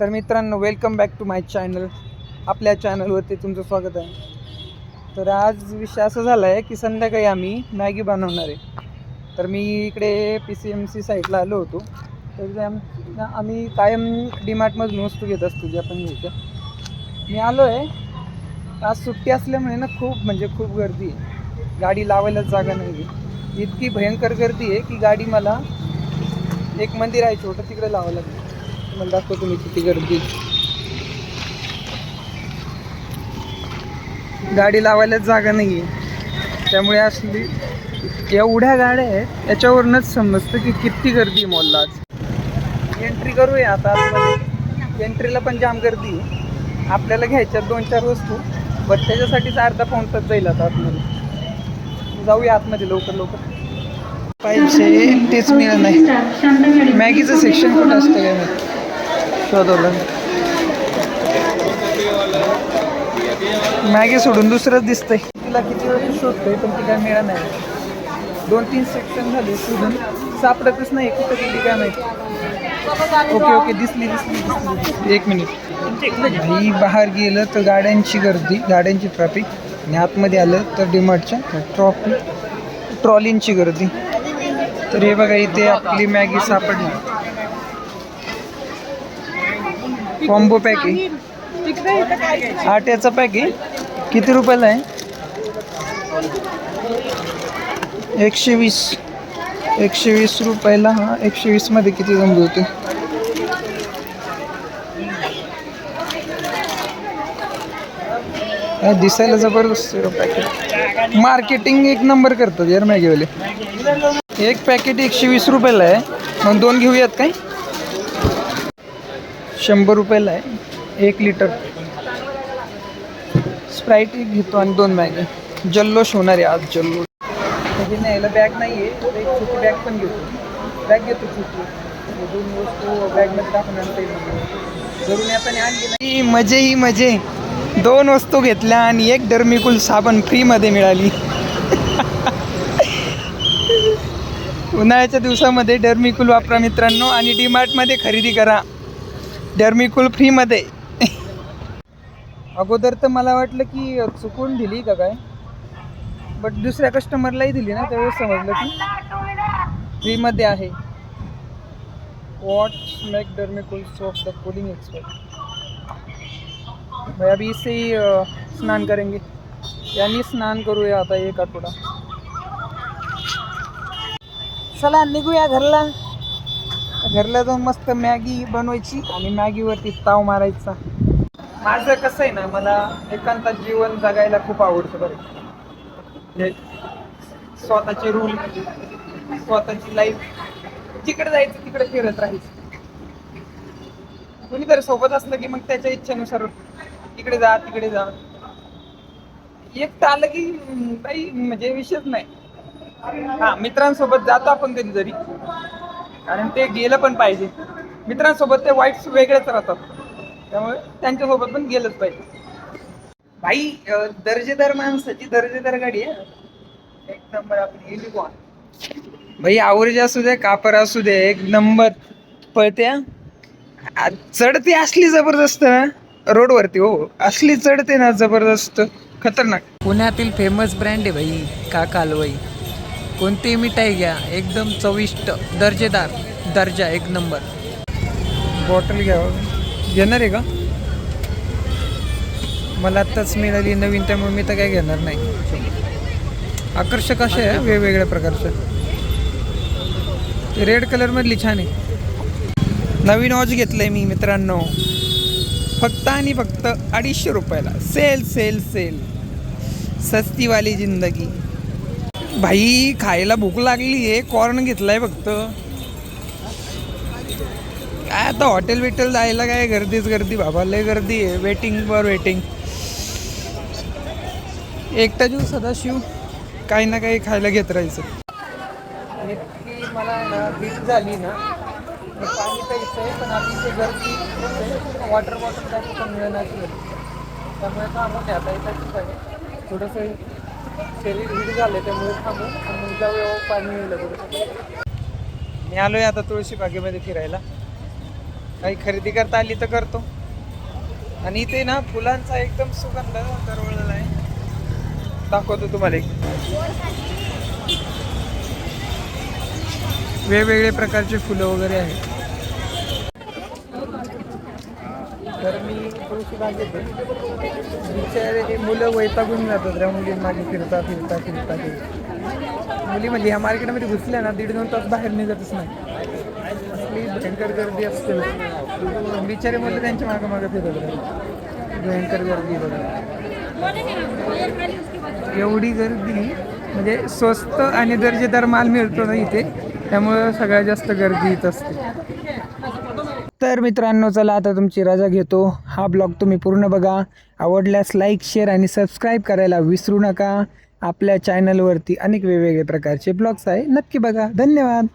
तर मित्रांनो welcome back to my channel आपल्या चॅनलवरती तुमचं स्वागत आहे. तर आज विषय असा झाला आहे की संध्याकाळी आम्ही मॅगी बनवणार आहे. तर मी इकडे पी सी एम सी साईडला आलो होतो. तर आम्ही कायम डीमार्टमधून वस्तू घेत असतो जे आपण घ्यायच्या. मी आलो आहे आज सुट्टी असल्यामुळे ना खूप म्हणजे खूप गर्दी आहे. गाडी लावायलाच जागा नाही आहे इतकी भयंकर गर्दी आहे की गाडी मला एक मंदिर आहे छोटं तिकडे लावावं लागेल. मला दाखवतो मी किती गर्दी गाडी लावायलाच जागा नाही आहे त्यामुळे असली एवढ्या गाड्या आहेत याच्यावरूनच समजतं की किती गर्दी आहे मॉलला आज. एंट्री करूया आता. आतमध्ये एंट्रीला पण जाम गर्दी आहे. आपल्याला घ्यायच्या दोन चार वस्तू बट त्याच्यासाठीच अर्धा पाऊण तास जाईल आता आतमध्ये. जाऊया आतमध्ये लवकर लवकर. पाहिजे तेच मिळत नाही. मॅगीचं सेक्शन कुठं असतं काय माहिती शोधवलं. मॅगी सोडून दुसरंच दिसतंय. तिला किती वेळ शोधतोय पण ती काय मिळा नाही. दोन तीन सेक्शन झाले शोधून. सापडतच नाही कुठं गेली काय माहिती. ओके ओके दिसली दिसली दिसली. एक मिनिट. भाई बाहेर गेलं तर गाड्यांची गर्दी गाड्यांची ट्रॅफिक आणि आतमध्ये आलं तर डिमार्टच्या ट्रॉफिक ट्रॉलींची गर्दी. तर हे बघा इथे आपली मॅगी सापडली. कॉम्बो पॅक आहे आट्याचा पॅक आहे किती रुपयाला आहे? एकशे वीस एकशे वीस रुपयाला हा एकशे वीसमध्ये किती जमले होते? हा, दिसायला जबरदस्त पॅकेट मार्केटिंग एक नंबर करतात यार मॅगीवाले. एक पॅकेट एकशे वीस रुपयाला आहे. मग दोन घेऊयात काय? शंभर रुपयाला आहे. एक लिटर. स्प्राईट एक घेतो आणि दोन बॅग जल्लोष होणार आहे आज जल्लोष. म्हणजे याला बॅग नाही आहे तर एक छोटी बॅग पण घेतो. बॅग घेतो छोटी. दोन वस्तू बॅगमध्ये टाकून आणता येईल घरून येताना आणली नाही. मजे ही मजे. दोन वस्तू घेतल्या आणि एक डर्मिकुल साबण फ्रीमध्ये मिळाली. उन्हाळ्याच्या दिवसामध्ये डर्मिकुल वापरा मित्रांनो आणि डीमार्टमध्ये खरेदी करा. डर्मिकुल फ्रीमध्ये अगोदर तर मला वाटलं की चुकून दिली का काय? बट दुसऱ्या कस्टमरलाही दिली ना त्यावेळेस समजलं की फ्रीमध्ये आहे. What make Dermicool of the cooling expert भाई अभी इससे ही स्नान करेंगे. यानी स्नान करूया आता एक आठवडा. चला निघूया घरला. घरला जाऊन मस्त मॅगी बनवायची आणि मॅगीवरती ताव मारायचा. माझं कसं आहे ना मला एकांतात जीवन जगायला खूप आवडतं बरं. म्हणजे स्वतःचे रूल स्वतःची लाईफ जिकडे जायचं तिकडे फिरत राहायचं. कोणीतरी सोबत असलं की मग त्याच्या इच्छेनुसार इकडे जा तिकडे जा. एकटं आलं की काही म्हणजे विषयच नाही. हा मित्रांसोबत जातो आपण कधीतरी. कारण ते गेलं पण पाहिजे. मित्रांसोबत ते वाईट्स वेगळेच राहतात. त्यामुळे त्यांच्यासोबत पण गेलंच पाहिजे. भाई अं, दर्जेदार माणसाची दर्जेदार गाडी आहे. एक नंबर आपली युनिकॉर्न भाई आवरेज असू दे कापर असू दे एक नंबर पळत्या आ, चढते असली जबरदस्त ना रोडवरती हो. असली चढते ना जबरदस्त खतरनाक. पुण्यातील फेमस ब्रँड आहे भाई का कालवाई कोणतीही मिठाई घ्या. एकदम चविष्ट दर्जेदार. दर्जा एक नंबर. बॉटल घ्या. घेणार आहे का? मला आत्ताच मिळाली नवीन त्यामुळे मी तर काय घेणार नाही. आकर्षक असे आहे वेगवेगळ्या प्रकारचं. रेड कलरमधली छान आहे. नवीन वॉच घेतलंय मी मित्रांनो. फक्त आणि फक्त अडीचशे रुपयाला. सेल सेल सेल सस्तीवाली जिंदगी. भाई खायला भूक लागली आहे कॉर्न घेतलाय फक्त. काय आता हॉटेल बिटेल जायला काय गर्दीच गर्दी बाबा लय गर्दी आहे. वेटिंग वर वेटिंग एकटा जीव सदाशिव काही ना काही खायला घेत राहायचं. मला ना भीक झाली ना पाणी प्यायचं आहे पण आधी इथे गर्दी वॉटर बॉटल काही पण मिळणार त्यामुळे थांबून आता एका थोडंसं शरीर हीट झालं त्यामुळे थांबून आणि मग जाऊया हो, पाणी मिळलं थोडंसं मी आलोय आता तुळशी बागेमध्ये फिरायला. काही खरेदी करता आली तर करतो. आणि इथे ना फुलांचा एकदम सुगंध दरवळलेला आहे. दाखवतो तुम्हाला एक. वेगवेगळे प्रकारचे फुलं वगैरे आहेत. बिचारे हे मुलं वैतागून जातात त्या मुलींमागे फिरता फिरता फिरता फिरता. मुली म्हणजे ह्या मार्केटमध्ये घुसल्या ना दीड दोन तास बाहेर निघतच नाही. असली भयंकर गर्दी असते बिचारे मुलं त्यांच्या मागं मागं फिरत राहतात. भयंकर गर्दी बघा. एवढी गर्दी म्हणजे स्वस्त आणि दर्जेदार माल मिळतो ना इथे त्यामुळं सगळ्यात जास्त गर्दी इथं असते. तर मित्रांनो चला आता तुमची रजा घेतो. हा ब्लॉग तुम्ही पूर्ण बघा. आवडल्यास लाईक शेअर आणि सबस्क्राईब करायला विसरू नका. आपल्या चॅनलवरती अनेक वेगवेगळे प्रकारचे ब्लॉग्स आहे. नक्की बघा. धन्यवाद.